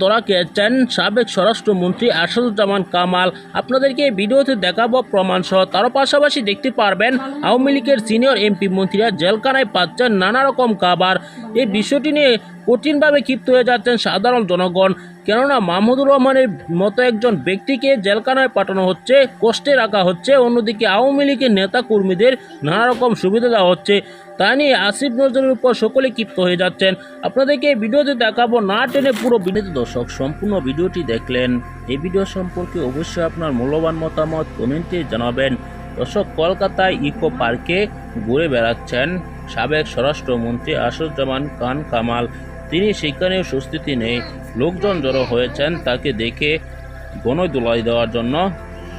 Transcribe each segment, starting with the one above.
ধরা চেন সাবেক স্বরাষ্ট্রমন্ত্রী আসাদুজ্জামান কামাল। আপনাদেরকে ভিডিওতে দেখাবো প্রমাণ সহ তারও পাশাপাশি দেখতে পারবেন আওয়ামী লীগের সিনিয়র এমপি মন্ত্রীরা জেলখানায় পাচ্ছেন নানা রকম খাবার এই বিষয়টি নিয়ে কঠিনভাবে ক্ষিপ্ত হয়ে যাচ্ছেন সাধারণ জনগণ। কেননা মাহমুদুর রহমানের মতো একজন ব্যক্তিকে জেলখানায় পাঠানো হচ্ছে কষ্টে রাখা হচ্ছে, অন্যদিকে আওয়ামী লীগের নেতা কর্মীদের নানা রকম সুবিধা দেওয়া হচ্ছে। তা নিয়ে আসিফ নজরুলের উপর সকলে ক্ষিপ্ত হয়ে যাচ্ছেন। আপনাদেরকে ভিডিওতে দেখাবো না টেনে পুরো ভিডিওতে দর্শক, সম্পূর্ণ ভিডিওটি দেখলেন। এই ভিডিও সম্পর্কে অবশ্যই আপনার মূল্যবান মতামত কমেন্টে জানাবেন। দর্শক, কলকাতায় ইকো পার্কে ঘুরে বেড়াচ্ছেন সাবেক স্বরাষ্ট্রমন্ত্রী আসাদুজ্জামান খান কামাল। তিনি সেখানেও সুস্থিতি নেই। লোকজন জড়ো হয়েছেন তাকে দেখে গণদোলাই দেওয়ার জন্য।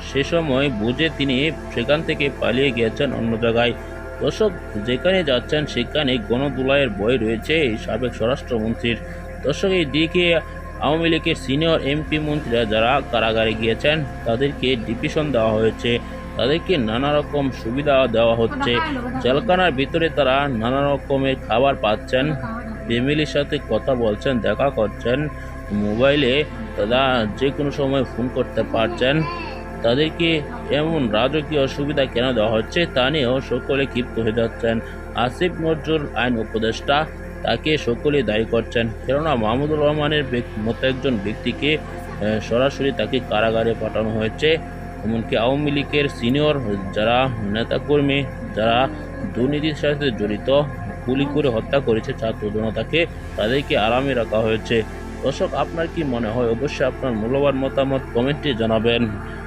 সে সময় বুঝে তিনি সেখান থেকে পালিয়ে গিয়েছেন অন্য জায়গায়। দর্শক, যেখানে যাচ্ছেন সেখানে গণদোলাইয়ের বই রয়েছে, এই সাবেক স্বরাষ্ট্রমন্ত্রীর। দর্শক এই দিকে আওয়ামী লীগের সিনিয়র এমপি মন্ত্রীরা যারা কারাগারে গিয়েছেন, তাদেরকে ডিপিশন দেওয়া হয়েছে। তাদেরকে নানা রকম সুবিধা দেওয়া হচ্ছে। জেলখানার ভিতরে তারা নানা রকমের খাবার পাচ্ছেন। ফ্যামিলির সাথে কথা বলছেন, দেখা করছেন, মোবাইলে তারা যে কোনো সময় ফোন করতে পারছেন। তাদেরকে এমন রাজকীয় সুবিধা কেন দেওয়া হচ্ছে তা নিয়েও সকলে ক্ষিপ্ত হয়ে যাচ্ছেন। আসিফ নজরুল আইন উপদেষ্টা তাকে সকলে দায়ী করছেন। কেননা মাহমুদুর রহমানের মতো একজন ব্যক্তিকে সরাসরি তাকে কারাগারে পাঠানো হয়েছে। এমনকি আওয়ামী লীগের সিনিয়র যারা নেতাকর্মী, যারা দুর্নীতির সাথে জড়িত গুলি করে হত্যা করেছে ছাত্র জনতাকে তাদেরকে আরামে রাখা হয়েছে। দর্শক, আপনার কি মনে হয়? অবশ্যই আপনার মূল্যবান মতামত কমেন্টে জানাবেন।